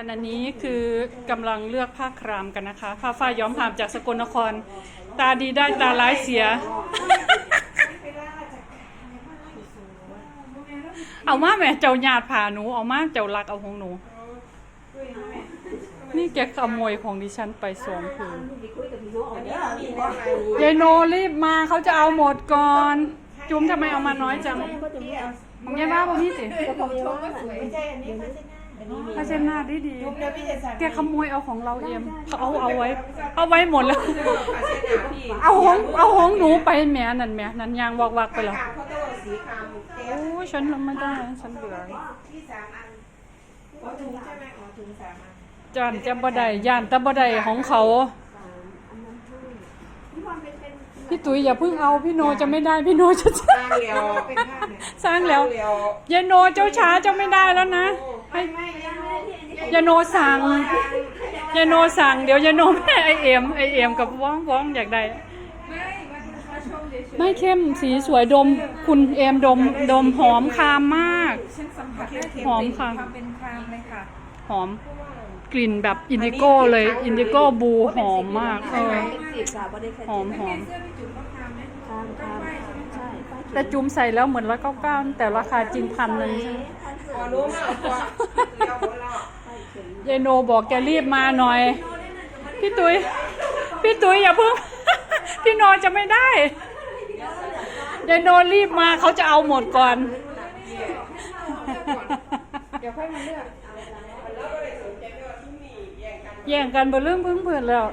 ขณะนี้คือกำลังเลือกผ้าครามกันนะคะ ผ้าฝ้ายย้อมหามจากสกลนคร ตาดีได้ตาร้ายเสีย เอามาแม่เจ้าญาติพาหนู เอามาเจ้ารักเอาของหนู นี่แกขโมยของดิฉันไปสองคืนยายโนรีบมาเขาจะเอาหมดก่อน จุ้มทำไมเอามาน้อยจังของยายบ้าบ่พี่ติไม่ใช่อันนี้ผ้าเช็ ดหน้าผ้าเช็ดหน้าดีดียุบแล้วพี่จะสั่งแกขโมยเอาของเราเองเขาเอาเอาไว้ เอาไว้หมดแล้วผ้าเช็ดหน้าพี่เอาของเอาของหนูไปแหม่นั่นแหม่นั่นยางวักวักไปแล้วขาวเขาต้องสีขาวเต็โอ้ยฉันทำไม่ได้ฉันเหลือที่สามอันขอถุงใช่ไหมขอถุงสามอันจานจะบ่ได้ย่านแต่บ่ได้ของเขาพี่ตุ้ยอย่าเพิ่งเอาพี่โนจะไม่ได้พี่โนจะสร้างแล้วเป็นผ้าเนี่ยสร้างแล้วยายโนเจ้าช้าเจ้าไม่ได้แล้วนะ ไม่ไม่ยังไม่ยายโนสั่งยายโนสั่งเดี๋ยวยายโนแม่ไอเอ็มไอเอ็มกับว้องว้องอยากได้ไม่เข้มสีสวยดม คุณเอมดมดมหอมคามมาก ฉันสัมผัสได้ถึงหอมค่ะ ความเป็นครามเลยค่ะ หอมกลิ่นแบบอินดิโก้เลยอินดิโก้บูหอมมากเออสิบสามวันได้แค่หอมหอมเสื้อพี่จุ๋มก็ครามไหมทานทานใช่แต่จุ้มใส่แล้วเหมือนร้อยเก้าเก้าแต่ราคาจริงพันหนึ่งใช่ไหม ยายโนบอกแกรีบมาหน่อย พี่ตุ้ยพี่ตุ้ยอย่าเพิ่ง พี่โนจะไม่ได้ยายโนรีบมาเขาจะเอาหมดก่อน เดี๋ยวค่อยมาเลือกแย่งกันเบอเรื่องพึ่งเพื่อนแล้ว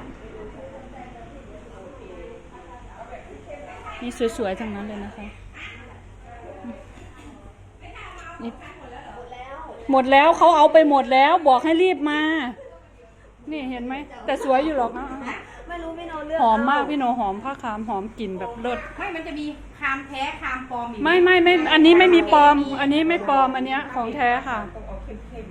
นี่สวยๆทั้งนั้นเลยนะคะนี่ หมดแล้วเขาเอาไปหมดแล้ว บอกให้รีบมา นี่เห็นไหม แต่สวยอยู่หรอกนะไม่รู้พี่โนเลือกหอมมากพี่โนหอมผ้าคามหอมกลิ่นแบบเลิศไม่มันจะมีครามแท้ครามปลอมอีกไม่ไม่ไม่อันนี้ไม่มีปลอม อันนี้ไม่ปลอมอันเนี้ยของแท้ค่ะต้องเอาเข้ม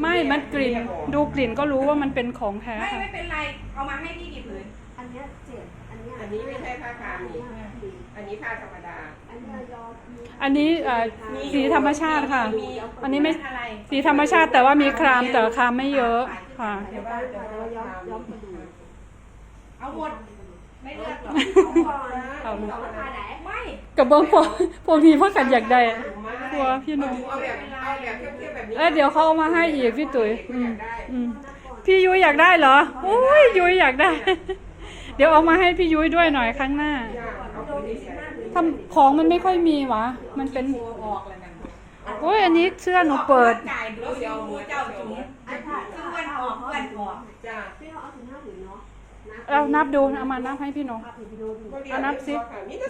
ไม่มันกลิ่นดูกลิ่นก็รู้ว่ามันเป็นของแท้ไม่ค่ะไม่เป็นไรเอามาให้พี่กี่ผืนอันเนี้ยเจ็ดอันเนี้ยๆอันนี้ไม่ใช่ผ้าขาวนี่อันนี้ผ้าธรรมดาอันเนี้ยยอม อันนี้เอ่อสีธรรมชาติค่ะ อันนี้ไม่อะไรสีธรรมชาติแต่ว่ามีครามแต่ครามไม่เยอะค่ะ เดี๋ยวบ้านจะว่าย้อมย้อมเอาหมดไม่เลือกหรอกเอาลูกราคาไหนไม่กับเบิ้งพวกพวกนี้พวกกันอยากได้ กลัวพี่หนุ่ม เอาแบบเอาแบบเข้มๆแบบนี้เอ้ยเดี๋ยวเขาเอามาให้อีกพี่ตุ๋ยอืมได้อืมพี่ยุ้ยอยากได้เหรออุ้ยยุ้ยอยากได้ เดี๋ยวเอามาให้พี่ยุ้ยด้วยหน่อยครั้งหน้า เอาตัวนี้ใส่ ทำของมันไม่ค่อยมีหวะ มันเป็นออกเลยนะโอ้ยอันนี้เสื้อหนูเปิด จ่ายดูเดี๋ยวหัวเจ้าจุ๋มคือวันออกวันออกจ้าพี่โนเอาถึงห้าถึงเนาะเรานับดูเอามานับให้พี่หนงถึงพี่โนดูเอานับสิ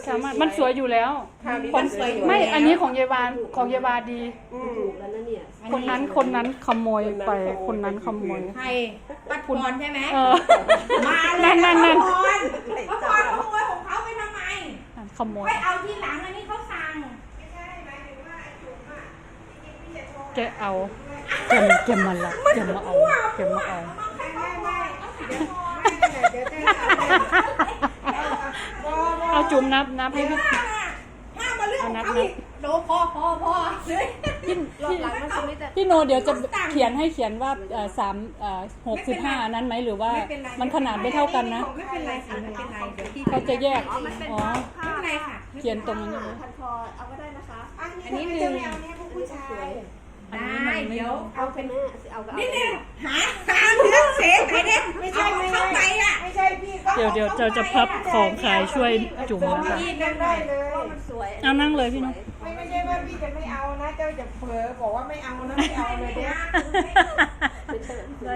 สามารถมันสวยอยู่แล้วค่ะคนไม่อันนี้ของยายวานของยายวาดีอืมถูกแล้วนะเนี่ยคนนั้นคนนั้นขโมยไป คนนั้นขโมยใครปัดพรใช่ไหมเออมาเลนั่ยนนั่นนั่นปั ขโมย ไปเอาที่หลังอันนี้เขาสั่งแกเอาแกมแกมมาละแกมมาเอาแกมมาเอาเอาจุ่มนับนับให้พี่ห้ามมาเรื่องของเขาอีกโดพอพอพอเลยพี่รอบพี่หลังมันจะไม่แต่พี่โนเดี๋ยวจะเขียนให้เขียนว่าเอ่อสามเอ่อหกสิบห้านั้นไหมหรือว่าไม่เป็นไรมันขนาดไม่เท่ากันนะ ไม่เป็นไรค่ะไม่เป็นไรเดี๋ยวพี่เขาจะแยกอ๋อมัน เป็นอ๋อผ้าไม่เป็นไรค่ะเขียนตรงนั้นใช่ไหมพันคอเอาก็ได้นะคะ อันนี้หนึ่งเอาเนี่ยพวกผู้ชายได้เดี๋ยวเอาเป็นแม่เอาก็เอานี่เนี่ยหาหาเรื่องเสียไหนเนี่ยไม่ใช่เข้าไปอะไม่ใช่พี่ก็เดี๋ยวเดี๋ยวจะจะพับของขายช่วยจุ่มนะคะพี่นั่งได้เลยมันสวยเอานั่งเลยพี่โนไม่ไม่ใช่ว่าพี่จะไม่เอานะเจ้าจะเผลอบอกว่าไม่เอานะไม่เอาเลยเนี่ยไม่ใช่